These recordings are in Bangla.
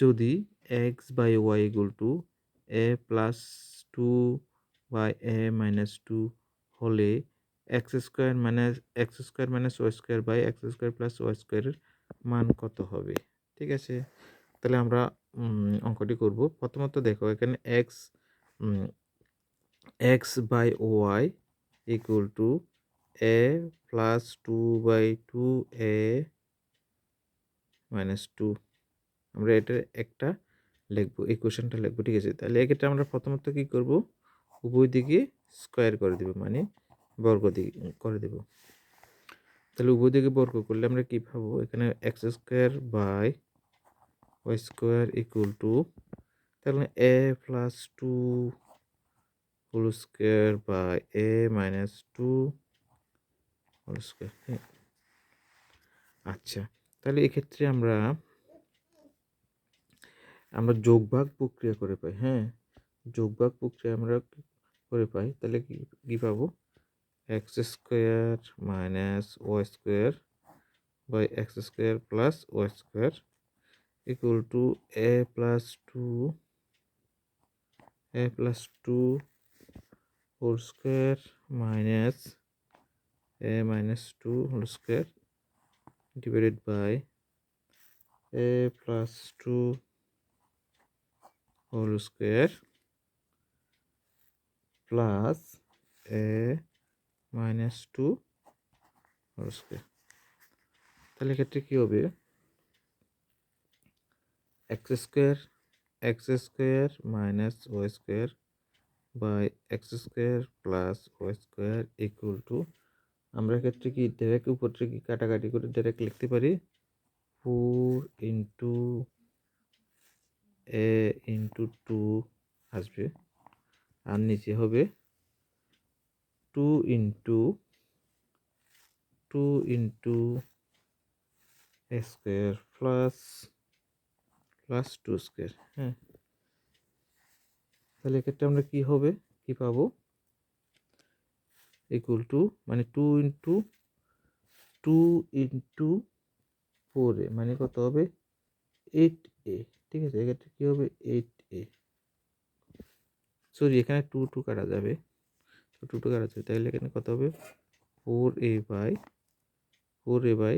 যদি x by y equal to a plus two by a minus two হলে x square minus x square minus y square by x square plus y স্কোয়ারের মান কত হবে? ঠিক আছে? তাহলে আমরা অঙ্কটি করব। প্রথমত দেখো, এখানে x x by y equal to a plus two by two a minus two আমরা এটার একটা লিখব এই কোশ্চেনটা লিখব, ঠিক আছে? তাহলে এক্ষেত্রে আমরা প্রথমত কি করব? উভয় দিকে স্কোয়ার করে দেব মানে বর্গ দিকে করে দেব। তাহলে উভয় দিকে বর্গ করলে আমরা কি পাবো? এখানে x square by y square equal to তাহলে a plus two whole square by a minus two whole square আচ্ছা তাহলে এক্ষেত্রে আমরা আমরা যোগভাগ প্রক্রিয়া করে পাই হ্যাঁ? যোগভাগ প্রক্রিয়া আমরা করে পাই, তাহলে কি, কী পাবো? X square minus y square by x square plus y square equal to a plus two a plus two whole square minus a minus two whole square divided by a plus 2 whole square plus a minus 2 whole square. তাহলে ক্ষেত্রে কি হবে? X square x square minus y square by x square plus y square equal to আমরা ক্ষেত্রে কি ডাইরেক্ট উপর থেকে কাটাকাটি করে ডাইরেক্ট লিখতে পারি? Four into a into two আসবে। আর নিচে হবে two into two into square plus plus two square হ্যাঁ। তাহলে এক্ষেত্রে আমরা কি হবে? কি পাবো? ইকুয়াল টু মানে two into two into four a মানে কত হবে? এইট এ ঠিক আছে, এক্ষেত্রে কী হবে? এইট এ সরি এখানে টু টু কাটা যাবে। টু টু কাটা যাবে। তাহলে এখানে কত হবে? Four a by four a by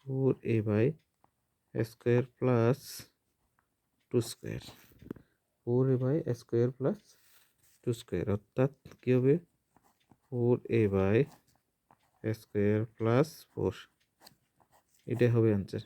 four a by square plus two square four a by square plus two square অর্থাৎ কী হবে? Four a by square plus four এটাই হবে অ্যান্সার